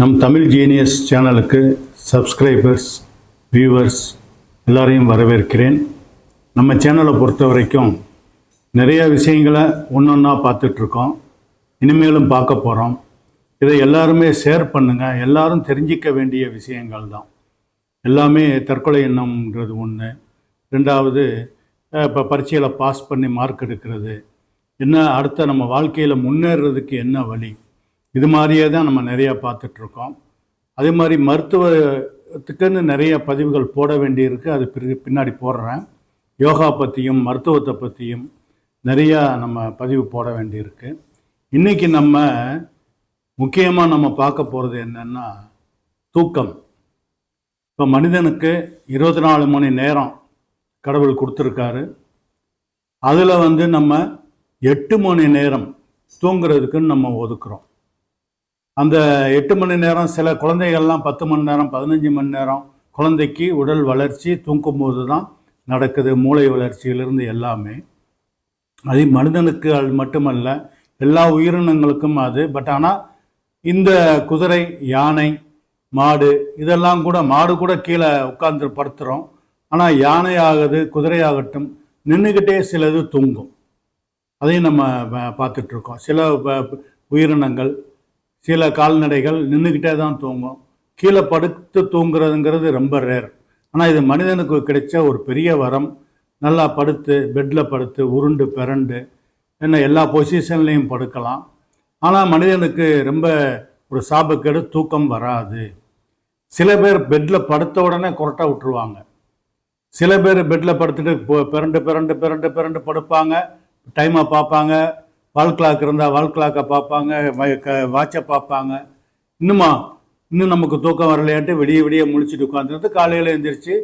நம் தமிழ் ஜீனியஸ் சேனலுக்கு subscribers viewers எல்லாரையும் வரவேற்கிறேன். நம்ம சேனலை பொறுத்த வரைக்கும் நிறைய விஷயங்களை ஒன்று ஒன்றா பார்த்துட்ருக்கோம். இனிமேலும் பார்க்க போகிறோம் இதை எல்லாருமே ஷேர் பண்ணுங்கள் எல்லாரும் தெரிஞ்சிக்க வேண்டிய விஷயங்கள் தான். எல்லாமே தற்கொலை எண்ணம்ன்றது ஒன்று ரெண்டாவது இப்போ பரீட்சையில் பாஸ் பண்ணி மார்க் எடுக்கிறது. என்ன அடுத்த நம்ம வாழ்க்கையில் முன்னேறதுக்கு என்ன வழி? இது மாதிரியே தான் நம்ம நிறையா பார்த்துட்ருக்கோம். அதே மாதிரி மருத்துவத்துக்குன்னு நிறைய பதிவுகள் போட வேண்டியிருக்கு. அது பிறகு பின்னாடி போடுறேன். யோகா பற்றியும் மருத்துவத்தை பற்றியும் நிறையா நம்ம பதிவு போட வேண்டியிருக்கு. இன்றைக்கி நம்ம முக்கியமாக நம்ம பார்க்க போகிறது என்னென்னா தூக்கம். இப்போ மனிதனுக்கு இருபத்தி நாலு மணி நேரம் கடவுள் கொடுத்துருக்காரு. அதில் வந்து நம்ம எட்டு மணி நேரம் தூங்குறதுக்குன்னு நம்ம ஒதுக்குறோம். அந்த எட்டு மணி நேரம் சில குழந்தைகள்லாம் பத்து மணி நேரம் பதினஞ்சு மணி நேரம் குழந்தைக்கு உடல் வளர்ச்சி தூங்கும் போது தான் நடக்குது மூளை வளர்ச்சியிலிருந்து எல்லாமே. அது மனிதனுக்கு அது மட்டுமல்ல எல்லா உயிரினங்களுக்கும் அது. பட் ஆனால் இந்த குதிரை யானை மாடு இதெல்லாம் கூட மாடு கூட கீழே உட்கார்ந்து படுத்துகிறோம் ஆனால் யானை ஆகுது குதிரை ஆகட்டும் நின்றுக்கிட்டே சிலது தூங்கும். அதையும் நம்ம பார்த்துட்ருக்கோம் சில உயிரினங்கள் சில கால்நடைகள் நின்றுக்கிட்டே தான் தூங்கும். கீழே படுத்து தூங்குறதுங்கிறது ரொம்ப ரேர் ஆனால் இது மனிதனுக்கு கிடைச்ச ஒரு பெரிய வரம். நல்லா படுத்து பெட்டில் படுத்து உருண்டு பிறண்டு என்ன எல்லா பொசிஷன்லேயும் படுக்கலாம். ஆனால் மனிதனுக்கு ரொம்ப ஒரு சாபக்கேடு தூக்கம் வராது. சில பேர் பெட்டில் படுத்த உடனே கொரட்டை விட்டுருவாங்க. சில பேர் பெட்டில் படுத்துட்டு பிறண்டு பிறண்டு பிறண்டு பிறண்டு படுப்பாங்க. டைமை பார்ப்பாங்க. வால் கிளாக் இருந்தால் வால் கிளாக்கை பார்ப்பாங்க வாட்சை பார்ப்பாங்க. இன்னுமா இன்னும் நமக்கு தூக்கம் வரலையான்ட்டு விடிய விடிய முழிச்சிட்டு உட்காந்துருந்து காலையில் எழுந்திரிச்சு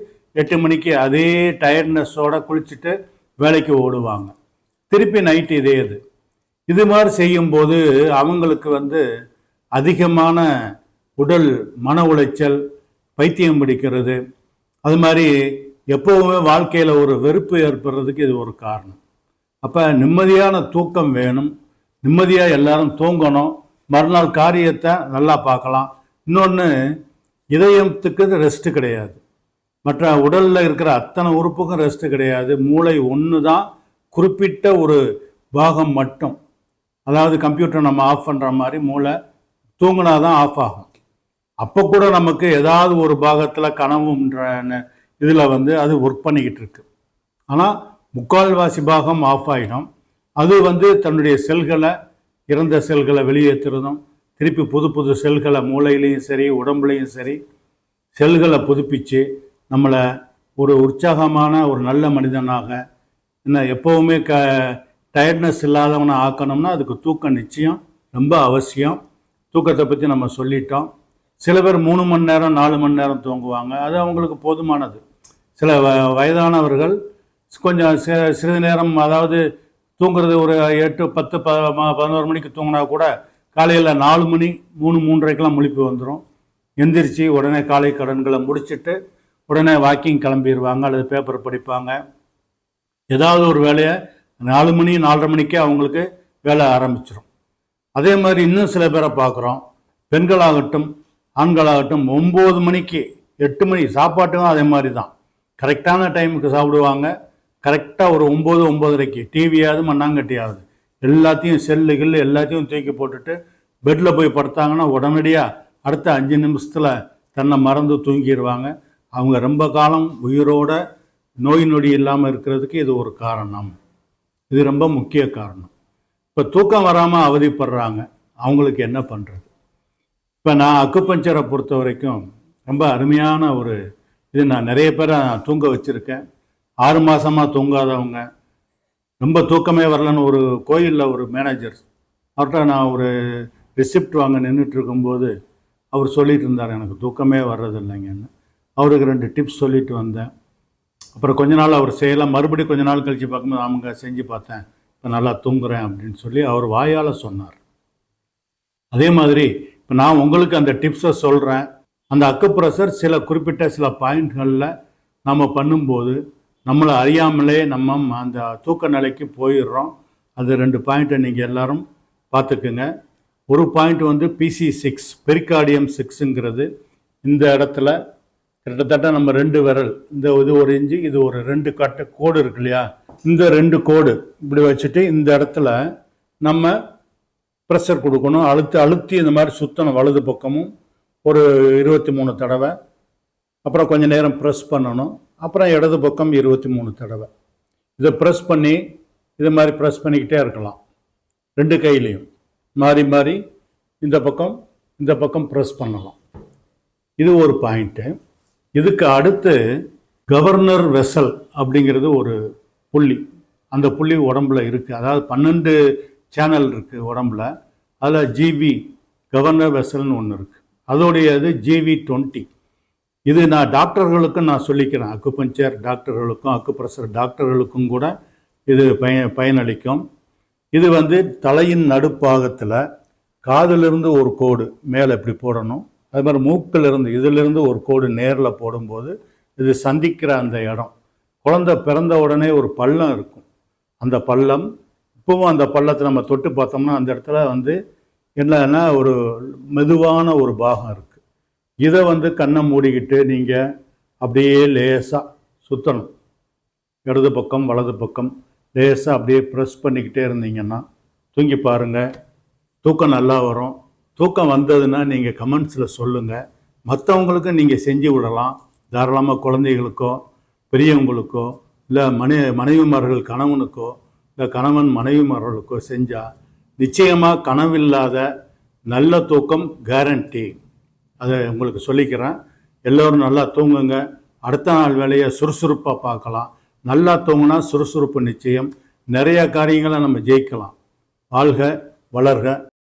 எட்டு மணிக்கு அதே டயர்ட்னஸோட குளிச்சுட்டு வேலைக்கு ஓடுவாங்க. திருப்பி நைட்டு இதே இது. இது மாதிரி செய்யும்போது அவங்களுக்கு வந்து அதிகமான உடல் மன உளைச்சல் பைத்தியம் பிடிக்கிறது. அது மாதிரி எப்போவுமே வாழ்க்கையில் ஒரு வெறுப்பு ஏற்படுறதுக்கு இது ஒரு காரணம். அப்போ நிம்மதியான தூக்கம் வேணும். நிம்மதியாக எல்லாரும் தூங்கணும். மறுநாள் காரியத்தை நல்லா பார்க்கலாம். இன்னொன்று இதயத்துக்கு ரெஸ்ட்டு கிடையாது. மற்ற உடலில் இருக்கிற அத்தனை உறுப்புக்கும் ரெஸ்ட்டு கிடையாது. மூளை ஒன்று தான் குறிப்பிட்ட ஒரு பாகம் மட்டும். அதாவது கம்ப்யூட்டர் நம்ம ஆஃப் பண்ணுற மாதிரி மூளை தூங்கினா தான் ஆஃப் ஆகும். அப்போ கூட நமக்கு ஏதாவது ஒரு பாகத்தில் கனவுன்ற இதில் வந்து அது ஒர்க் பண்ணிக்கிட்டு இருக்கு. ஆனால் முக்கால்வாசி பாகம் ஆஃப் ஆகிடும் அது வந்து தன்னுடைய செல்களை இறந்த செல்களை வெளியேற்றுறதும் திருப்பி புது புது செல்களை மூளையிலையும் சரி உடம்புலையும் சரி செல்களை புதுப்பித்து நம்மளை ஒரு உற்சாகமான ஒரு நல்ல மனிதனாக என்ன எப்போவுமே க டயர்ட்னஸ் இல்லாதவனை ஆக்கணும்னா அதுக்கு தூக்கம் நிச்சயம் ரொம்ப அவசியம். தூக்கத்தை பற்றி நம்ம சொல்லிட்டோம். சில பேர் மூணு மணி நேரம் நாலு மணி நேரம் தூங்குவாங்க. அது அவங்களுக்கு போதுமானது. சில வ வயதானவர்கள் கொஞ்சம் சிறிது நேரம் அதாவது தூங்குறது ஒரு எட்டு பத்து ப பதினோரு மணிக்கு தூங்கினா கூட காலையில் நாலு மணி மூணு மூன்றரைக்கெல்லாம் முழிப்பு வந்துடும் எந்திரிச்சு உடனே காலை கடன்களை முடிச்சுட்டு உடனே வாக்கிங் கிளம்பிடுவாங்க அல்லது பேப்பர் படிப்பாங்க. ஏதாவது ஒரு வேலையை நாலு மணி நாலரை மணிக்கே அவங்களுக்கு வேலை ஆரம்பிச்சிடும் அதே மாதிரி இன்னும் சில பேரை பார்க்குறோம். பெண்களாகட்டும் ஆண்களாகட்டும் ஒம்பது மணிக்கு எட்டு மணி சாப்பாட்டும் அதே மாதிரி தான். கரெக்டான டைமுக்கு சாப்பிடுவாங்க. கரெக்டாக ஒரு ஒம்பது ஒம்பதரைக்கு டிவியாவது மண்ணாங்கட்டியாவது. எல்லாத்தையும் செல்லு கில்லு எல்லாத்தையும் தூக்கி போட்டுட்டு பெட்டில் போய் படுத்தாங்கன்னா உடனடியாக அடுத்த அஞ்சு நிமிஷத்தில் தன்னை மறந்து தூங்கிடுவாங்க அவங்க ரொம்ப காலம் உயிரோட நோய் நொடி இல்லாமல் இருக்கிறதுக்கு இது ஒரு காரணம். இது ரொம்ப முக்கிய காரணம். இப்போ தூக்கம் வராமல் அவதிப்படுறாங்க. அவங்களுக்கு என்ன பண்ணுறது இப்போ நான் அக்குப்பஞ்சரை பொறுத்த வரைக்கும் ரொம்ப அருமையான ஒரு இது நான் நிறைய பேரை தூங்க வச்சுருக்கேன். ஆறு மாதமாக தூங்காதவங்க. ரொம்ப தூக்கமே வரலன்னு ஒரு கோயிலில் ஒரு மேனேஜர் அவர்கிட்ட நான் ஒரு ரிசிப்ட் வாங்க நின்றுட்டு இருக்கும்போது அவர் சொல்லிட்டு இருந்தார் எனக்கு தூக்கமே வர்றதில்லைங்கன்னு. அவருக்கு ரெண்டு டிப்ஸ் சொல்லிட்டு வந்தேன். அப்புறம் கொஞ்ச நாள் அவர் செய்யலாம் மறுபடியும் கொஞ்ச நாள் கழித்து பார்க்கும்போது அவங்க செஞ்சு பார்த்தேன். இப்போ நல்லா தூங்குறேன் அப்படின்னு சொல்லி அவர் வாயால் சொன்னார். அதே மாதிரி இப்போ நான் உங்களுக்கு அந்த டிப்ஸை சொல்கிறேன் அந்த அக்குப்ரெஷர் சில குறிப்பிட்ட சில பாயிண்ட்களில் நம்ம பண்ணும்போது நம்மளை அறியாமலே நம்ம அந்த தூக்க நிலைக்கு போயிடுறோம். அது ரெண்டு பாயிண்ட்டை நீங்கள் எல்லாரும் பார்த்துக்குங்க. ஒரு பாயிண்ட் வந்து பிசி சிக்ஸ் பெரிகார்டியம் சிக்ஸுங்கிறது இந்த இடத்துல கிட்டத்தட்ட நம்ம ரெண்டு விரல் இந்த இது ஒரு இன்ச்சு இது ஒரு ரெண்டு கட்ட கோடு இருக்கு இல்லையா? இந்த ரெண்டு கோடு இப்படி வச்சுட்டு இந்த இடத்துல நம்ம ப்ரெஷர் கொடுக்கணும். அழுத்தி அழுத்தி இந்த மாதிரி சுத்தணும் வலது பக்கமும். ஒரு இருபத்தி மூணு தடவை. அப்புறம் கொஞ்ச நேரம் ப்ரெஸ் பண்ணணும். அப்புறம் இடது பக்கம் இருபத்தி மூணு தடவை. இதை ப்ரெஸ் பண்ணி இது மாதிரி ப்ரெஸ் பண்ணிக்கிட்டே இருக்கலாம். ரெண்டு கையிலையும். மாறி மாறி இந்த பக்கம் இந்த பக்கம் ப்ரெஸ் பண்ணலாம். இது ஒரு பாயிண்ட்டு இதுக்கு அடுத்து கவர்னர் வெசல் அப்படிங்கிறது ஒரு புள்ளி. அந்த புள்ளி உடம்புல இருக்குது அதாவது பன்னெண்டு சேனல் இருக்குது உடம்புல. அதில் ஜிவி கவர்னர் வெசல்னு ஒன்று இருக்குது அதோடைய இது ஜிவி டுவெண்ட்டி இது நான் டாக்டர்களுக்கும் நான் சொல்லிக்கிறேன். அக்குபஞ்சர் டாக்டர்களுக்கும் அக்குப்ரெஷர் டாக்டர்களுக்கும் கூட இது பய பயனளிக்கும். இது வந்து தலையின் நடுப்பாகத்தில் காதிலிருந்து ஒரு கோடு மேலே இப்படி போடணும். அது மாதிரி மூக்கிலிருந்து இதிலிருந்து ஒரு கோடு நேரில் போடும்போது இது சந்திக்கிற அந்த இடம். குழந்தை பிறந்த உடனே ஒரு பள்ளம் இருக்கும். அந்த பள்ளம் இப்பவும் அந்த பள்ளத்தை நம்ம தொட்டு பார்த்தோம்னா அந்த இடத்துல வந்து என்னன்னா ஒரு மெதுவான ஒரு பாகம் இருக்கும். இதை வந்து கண்ணை மூடிக்கிட்டு நீங்கள் அப்படியே லேசாக சுற்றணும் இடது பக்கம் வலது பக்கம் லேசாக அப்படியே ப்ரெஸ் பண்ணிக்கிட்டே இருந்தீங்கன்னா தூங்கி பாருங்கள் தூக்கம் நல்லா வரும். தூக்கம் வந்ததுன்னா நீங்கள் கமெண்ட்ஸில் சொல்லுங்கள் மற்றவங்களுக்கும் நீங்கள் செஞ்சு விடலாம். தாராளமாக குழந்தைகளுக்கோ பெரியவங்களுக்கோ இல்லை மனை மனைவிமார்கள் கணவனுக்கோ இல்லை கணவன் மனைவிமார்களுக்கோ செஞ்சால் நிச்சயமாக கனவில்லாத நல்ல தூக்கம் கேரண்டி அதை உங்களுக்கு சொல்லிக்கிறேன். எல்லோரும் நல்லா தூங்குங்க. அடுத்த நாள் வேலையை சுறுசுறுப்பாக பார்க்கலாம். நல்லா தூங்கினா சுறுசுறுப்பு நிச்சயம். நிறைய காரியங்களை நம்ம ஜெயிக்கலாம். வாழ்க வளர்க.